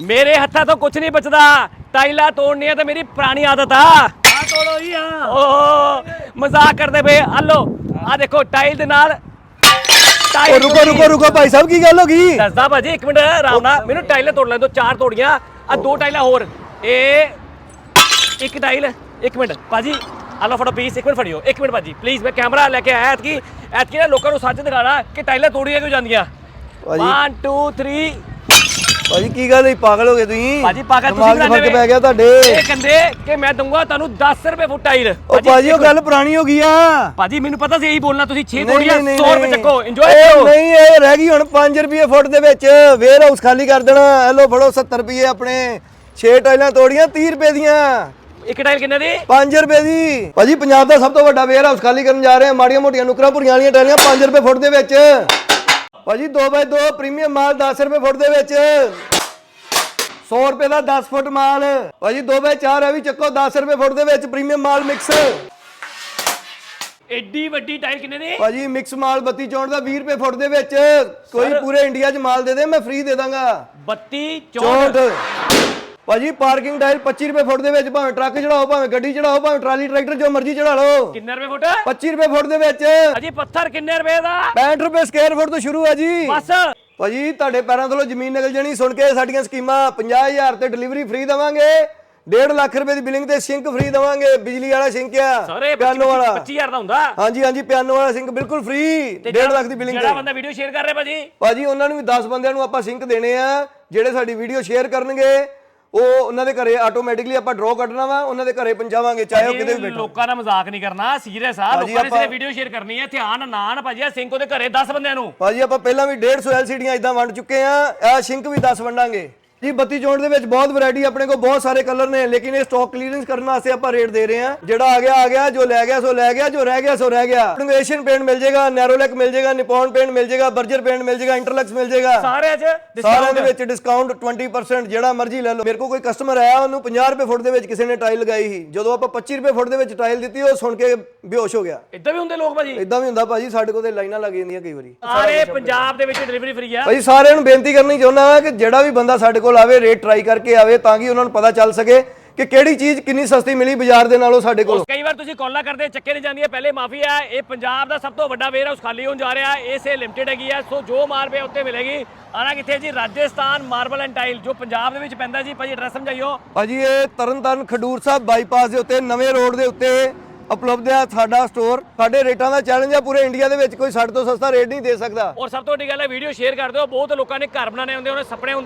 ਮੇਰੇ ਹੱਥਾਂ ਤੋਂ ਕੁਝ ਨਹੀਂ ਬਚਦਾ। ਟਾਈਲਾਂ ਤੋੜਨੀਆਂ ਤਾਂ ਮੇਰੀ ਪੁਰਾਣੀ ਆਦਤ ਆ। ਆ ਤੋੜੋ ਹੀ। ਆ ਓ ਮਜ਼ਾਕ ਕਰਦੇ ਪਏ। ਆ ਲੋ ਆ ਦੇਖੋ ਟਾਈਲ ਦੇ ਨਾਲ ਉਹ ਟਾਈਲ ਰੁਕੋ। ਰੁਕੋ ਰੁਕੋ ਭਾਈ ਸਾਹਿਬ ਕੀ ਗੱਲ ਹੋ ਗਈ? ਦੱਸਦਾ ਭਾਜੀ ਇੱਕ ਮਿੰਟ ਆਰਾਮ ਨਾਲ। ਮੈਨੂੰ ਟਾਈਲਾਂ ਤੋੜ ਲੈਣ ਦੋ ਚਾਰ ਤੋੜੀਆਂ। ਆ ਦੋ ਟਾਈਲਾਂ ਹੋਰ। ਇਹ ਇੱਕ ਟਾਈਲ ਇੱਕ ਮਿੰਟ। ਭਾਜੀ ਆ ਲਓ ਫੜੋ ਪੀਸ ਇੱਕ ਮਿੰਟ ਫੜਿਓ। ਇੱਕ ਮਿੰਟ ਭਾਜੀ ਪਲੀਜ਼ ਮੈਂ ਕੈਮਰਾ ਲੈ ਕੇ ਆਇਆ ਐਤਕੀ। ਐਤਕੀ ਨਾ ਲੋਕਾਂ ਨੂੰ ਸੱਚ ਦਿਖਾਣਾ ਕਿ ਟਾਈਲਾਂ ਤੋੜੀਆਂ ਕਿਉਂ ਜਾਂਦੀਆਂ। ਭਾਜੀ। 1 2 3 ਭਾਜੀ ਕੀ ਗੱਲ ਹੋਈ? ਪਾਗਲ ਹੋ ਗਏ ਤੁਸੀਂ? ਭਾਜੀ ਪਾਗਲ ਤੁਸੀਂ ਦਿਮਾਗ 'ਚ ਬਣਾਉਂਦੇ ਫ਼ਰਕ। ਪੈ ਗਿਆ ਤੁਹਾਡੇ। ਇਹ ਕਹਿੰਦੇ ਕਿ ਮੈਂ ਦਊਂਗਾ ਤੁਹਾਨੂੰ 10 ਰੁਪਏ ਫੁੱਟ ਟਾਈਲ ਉਹ ਭਾਜੀ ਉਹ ਗੱਲ ਪੁਰਾਣੀ ਹੋ ਗਈ ਆ। ਭਾਜੀ ਮੈਨੂੰ ਪਤਾ ਸੀ ਇਹੀ ਬੋਲਣਾ ਤੁਸੀਂ 6 ਨਹੀਂ, ਤੋੜੀਆਂ ਨਹੀਂ, 100 ਰੁਪਏ। ਚੱਕੋ ਇੰਜੋਏ ਕਰੋ। ਨਹੀਂ ਇਹ ਰਹਿ ਗਈ ਹੁਣ 5 ਰੁਪਏ ਫੁੱਟ ਦੇ ਵਿੱਚ। ਵੇਅਰ ਹਾਊਸ ਖਾਲੀ ਕਰ ਦੇਣਾ। ਇਹ ਫੜੋ 70 ਰੁਪਏ ਆਪਣੇ। 6 ਟਾਈਲਾਂ ਤੋੜੀਆਂ 30 ਰੁਪਏ ਦੀਆਂ। ਇੱਕ ਟਾਈਲ ਕਿੰਨੇ ਦੀ? 5 ਰੁਪਏ ਦੀ। ਭਾਜੀ ਪੰਜਾਬ ਦਾ ਸਭ ਤੋਂ ਵੱਡਾ ਵੇਅਰ ਹਾਊਸ ਖਾਲੀ ਕਰਨ ਜਾ ਰਹੇ ਆ ਮਾੜੀਆਂ ਮੋਟੀਆਂ ਨੁਕਰਾਂ ਭੁਰੀਆਂ ਵਾਲੀਆਂ ਟਾਈਲਾਂ 5 ਰੁਪਏ ਫੁੱਟ ਦੇ ਵਿੱਚ। ਭਾਜੀ 2x2 ਪ੍ਰੀਮੀਅਮ ਮਾਲ 10 ਰੁਪਏ ਫੁੱਟ ਦੇ ਵਿੱਚ। 100 ਰੁਪਏ ਦਾ 10 ਫੁੱਟ ਮਾਲ। ਭਾਜੀ 2x4 ਹੈ ਵੀ ਚੱਕੋ 10 ਰੁਪਏ ਫੁੱਟ ਦੇ ਵਿੱਚ ਪ੍ਰੀਮੀਅਮ ਮਾਲ ਮਿਕਸ। ਐਡੀ ਵੱਡੀ ਟਾਈਲ ਕਿੰਨੇ ਦੀ? ਭਾਜੀ ਮਿਕਸ ਮਾਲ 32 ਚੌਂਟ ਦਾ 20 ਰੁਪਏ ਫੁੱਟ ਦੇ ਵਿੱਚ। ਕੋਈ ਪੂਰੇ ਇੰਡੀਆ 'ਚ ਮਾਲ ਦੇ ਦੇ ਮੈਂ ਫ੍ਰੀ ਦੇ ਦਾਂਗਾ। 32 ਚੌਂਟ 64 ਭਾਜੀ ਪਾਰਕਿੰਗ ਟਾਈਲ 25 ਰੁਪਏ ਫੁੱਟ ਦੇ ਵਿੱਚ ਭਾਵੇਂ ਟਰੱਕ ਚੜਾਓ ਭਾਵੇਂ ਗੱਡੀ ਚੜਾਓ ਭਾਵੇਂ ਟਰਾਲੀ ਟਰੈਕਟਰ ਜੋ ਮਰਜ਼ੀ ਚੜਾ ਲਓ। ਕਿੰਨੇ ਰੁਪਏ ਫੁੱਟ? 25 ਰੁਪਏ ਫੁੱਟ ਦੇ ਵਿੱਚ। ਅਜੀ ਪੱਥਰ ਕਿੰਨੇ ਰੁਪਏ ਦਾ? 65 ਰੁਪਏ ਸਕੁਅਰ ਫੁੱਟ ਤੋਂ ਸ਼ੁਰੂ ਹੈ ਜੀ। ਬਸ। ਭਾਜੀ ਤੁਹਾਡੇ ਪੈਰਾਂ ਥੱਲੋਂ ਜ਼ਮੀਨ ਨਿਕਲ ਜਾਣੀ ਸੁਣ ਕੇ ਸਾਡੀਆਂ ਸਕੀਮਾਂ 50000 ਤੇ ਡਿਲੀਵਰੀ ਫ੍ਰੀ ਦਵਾਂਗੇ। 1.5 ਲੱਖ ਰੁਪਏ ਦੀ ਬਿਲਿੰਗ ਤੇ ਸਿੰਕ ਫ੍ਰੀ ਦਵਾਂਗੇ ਬਿਜਲੀ ਵਾਲਾ ਸਿੰਕ ਆ ਪਿਆਨੋ ਵਾਲਾ। 25000 ਦਾ ਹੁੰਦਾ? ਹਾਂਜੀ ਹਾਂਜੀ ਪਿਆਨੋ ਵਾਲਾ ਸਿੰਕ ਬਿਲਕੁਲ ਫ੍ਰੀ 1.5 ਲੱਖ ਦੀ ਬਿਲਿੰਗ ਜਿਹੜਾ ਤੇ ਬੰਦਾ ਵੀਡੀਓ ਸ਼ੇਅਰ ਕਰ ਰਿਹਾ ਭਾਜੀ? ਭਾਜੀ ਉਹਨਾਂ ਨੂੰ ਵੀ 10 ਬੰਦਿਆਂ ਨੂੰ ਆਪਾਂ ਸਿੰਕ ਦੇਣੇ ਆ ਜਿਹੜੇ ਸਾਡੀ ਵੀਡੀਓ ਸ਼ੇਅਰ ਕਰਨਗੇ। ਉਹ ਉਹਨਾਂ ਦੇ ਘਰੇ ਆਟੋਮੈਟਿਕਲੀ ਆਪਾਂ ਡਰਾਅ ਕੱਢਣਾ ਵਾ ਉਹਨਾਂ ਦੇ ਘਰੇ ਪਹੁੰਚਾਵਾਂਗੇ ਚਾਹੇ ਉਹ ਕਿਤੇ ਵੀ ਬੈਠੋ। ਲੋਕਾਂ ਨਾਲ ਮਜ਼ਾਕ ਨਹੀਂ ਕਰਨਾ ਸੀਰੀਅਸ ਆ ਲੋਕਾਂ ਨੇ ਸਿਰੇ ਵੀਡੀਓ ਸ਼ੇਅਰ ਕਰਨੀ ਹੈ ਧਿਆਨ ਨਾਨ ਭਾਜੀ ਸਿੰਘ ਉਹਦੇ ਘਰੇ 10 ਬੰਦਿਆਂ ਨੂੰ। ਭਾਜੀ ਆਪਾਂ ਪਹਿਲਾਂ ਵੀ 150 ਐਲਸੀਡੀਆਂ ਇਦਾਂ ਵੰਡ ਚੁੱਕੇ ਆ ਇਹ ਸਿੰਕ ਵੀ 10 ਵੰਡਾਂਗੇ। ਜੀ 32 ਚੌਂਟ ਦੇ ਵਿੱਚ ਬਹੁਤ ਵੈਰਾਈਟੀ ਆਪਣੇ ਕੋਲ ਬਹੁਤ ਸਾਰੇ ਕਲਰ ਨੇ ਲੇਕਿਨ ਇਹ ਸਟਾਕ ਕਲੀਅਰੈਂਸ ਕਰਨ ਵਾਸਤੇ ਆਪਾਂ ਰੇਟ ਦੇ ਰਹੇ ਆ ਜਿਹੜਾ ਆ ਗਿਆ ਆ ਗਿਆ ਜੋ ਲੈ ਗਿਆ ਸੋ ਲੈ ਗਿਆ ਜੋ ਰਹਿ ਗਿਆ ਸੋ ਰਹਿ ਗਿਆ। ਤੁਹਾਨੂੰ ਏਸ਼ੀਅਨ ਪੇਂਟ ਮਿਲ ਜਾਏਗਾ ਨੈਰੋਲੈਕ ਮਿਲ ਜਾਏਗਾ ਨਿਪੌਨ ਪੇਂਟ ਮਿਲ ਜਾਏਗਾ ਬਰਜਰ ਪੇਂਟ ਮਿਲ ਜਾਏਗਾ ਇੰਟਰਲੈਕਸ ਮਿਲ ਜਾਏਗਾ। ਸਾਰਿਆਂ 'ਚ ਸਾਰਿਆਂ ਦੇ। ਵਿੱਚ ਡਿਸਕਾਊਂਟ 20% ਜਿਹੜਾ ਮਰਜ਼ੀ ਲੈ ਲਓ। ਮੇਰੇ ਕੋਲ ਕੋਈ ਕਸਟਮਰ ਆਇਆ ਉਹਨੂੰ 50 ਰੁਪਏ ਫੁੱਟ ਦੇ ਵਿੱਚ ਕਿਸੇ ਨੇ ਟਾਈਲ ਲਗਾਈ ਸੀ। ਜਦੋਂ ਆਪਾਂ 25 ਰੁਪਏ ਫੁੱਟ ਦੇ ਵਿੱਚ ਟਾਈਲ ਦਿੱਤੀ ਉਹ ਸੁਣ ਕੇ ਬੇਹੋਸ਼ ਹੋ ਗਿਆ। ਏਦਾਂ ਵੀ ਹੁੰਦੇ ਲੋਕ ਭਾਜੀ? ਇਦਾਂ ਵੀ ਹੁੰਦਾ ਭਾਜੀ ਸਾਡੇ ਕੋਲ ਤੇ ਲਾਈਨਾਂ ਲੱਗ ਜਾਂਦੀਆਂ ਕਈ ਵਾਰੀ। ਸਾਰੇ ਪੰਜਾਬ ਦੇ ਵਿੱਚ ਡਿਲੀਵਰੀ ਫ੍ਰੀ ਆ। ਭਾਈ ਸਾਰਿਆਂ ਨੂੰ ਬੇਨਤੀ ਕਰਨੀ ਚਾਹੁੰਦਾ ਹਾਂ ਕਿ ਜਿਹੜਾ ਵੀ ਬੰਦਾ ਸਾਡੇ ਕੋਲ ਆਵੇ ਰੇਟ ਟਰਾਈ ਕਰਕੇ ਆਵੇ ਤਾਂ ਕਿ ਉਹਨਾਂ ਨੂੰ ਪਤਾ ਚੱਲ ਸਕੇ ਕਿ ਕਿਹੜੀ ਚੀਜ਼ ਕਿੰਨੀ ਸਸਤੀ ਮਿਲੀ ਬਾਜ਼ਾਰ ਦੇ ਨਾਲੋਂ ਸਾਡੇ ਕੋਲ। ਕਈ ਵਾਰ ਤੁਸੀਂ ਕਾਲਾਂ ਕਰਦੇ ਚੱਕੇ ਨਹੀਂ ਜਾਂਦੀਆਂ ਪਹਿਲੇ ਮਾਫੀ ਹੈ ਇਹ ਪੰਜਾਬ ਦਾ ਸਭ ਤੋਂ ਵੱਡਾ ਵੇਅਰ ਹਾਊਸ ਖਾਲੀ ਹੋਣ ਜਾ ਰਿਹਾ ਹੈ ਇਸੇ ਲਿਮਟਿਡ ਹੈਗੀ ਹੈ ਸੋ ਜੋ ਪਿਆ ਉੱਤੇ ਮਿਲੇਗੀ। ਆਣਾ ਕਿੱਥੇ ਜੀ ਰਾਜਸਥਾਨ ਮਾਰਬਲ ਐਂਡ ਟਾਈਲ ਜੋ ਪੰਜਾਬ ਦੇ ਵਿੱਚ ਪੈਂਦਾ ਜੀ ਭਾਜੀ ਐਡਰੈਸ ਸਮਝਾਈਓ। ਭਾਜੀ ਇਹ ਤਰਨਤਾਰਨ ਖਡੂਰ ਸਾਹਿਬ ਬਾਈਪਾਸ ਦੇ ਉੱਤੇ ਨਵੇਂ ਰੋਡ ਦੇ ਉੱਤੇ ਉਪਲਬਧ ਹੈ ਸਾਡਾ ਸਟੋਰ ਸਾਡੇ ਰੇਟਾਂ ਦਾ ਚੈਲੰਜ ਆ ਪੂਰੇ ਇੰਡੀਆ ਦੇ ਵਿੱਚ ਕੋਈ ਸਾਡੇ ਤੋਂ ਸਸਤਾ ਰੇਟ ਨਹੀਂ ਦੇ ਸਕਦਾ। ਔਰ ਸਭ ਤੋਂ ਵੱਡੀ ਗੱਲ ਹੈ ਵੀਡੀਓ ਸ਼ੇਅਰ ਕਰ ਦਿਓ। ਬਹੁਤ ਲੋਕਾਂ ਨੇ ਘਰ ਬਣਾਉਣੇ ਹੁੰਦੇ ਉਹਨਾਂ ਸੁਪਨੇ ਹੁੰਦੇ।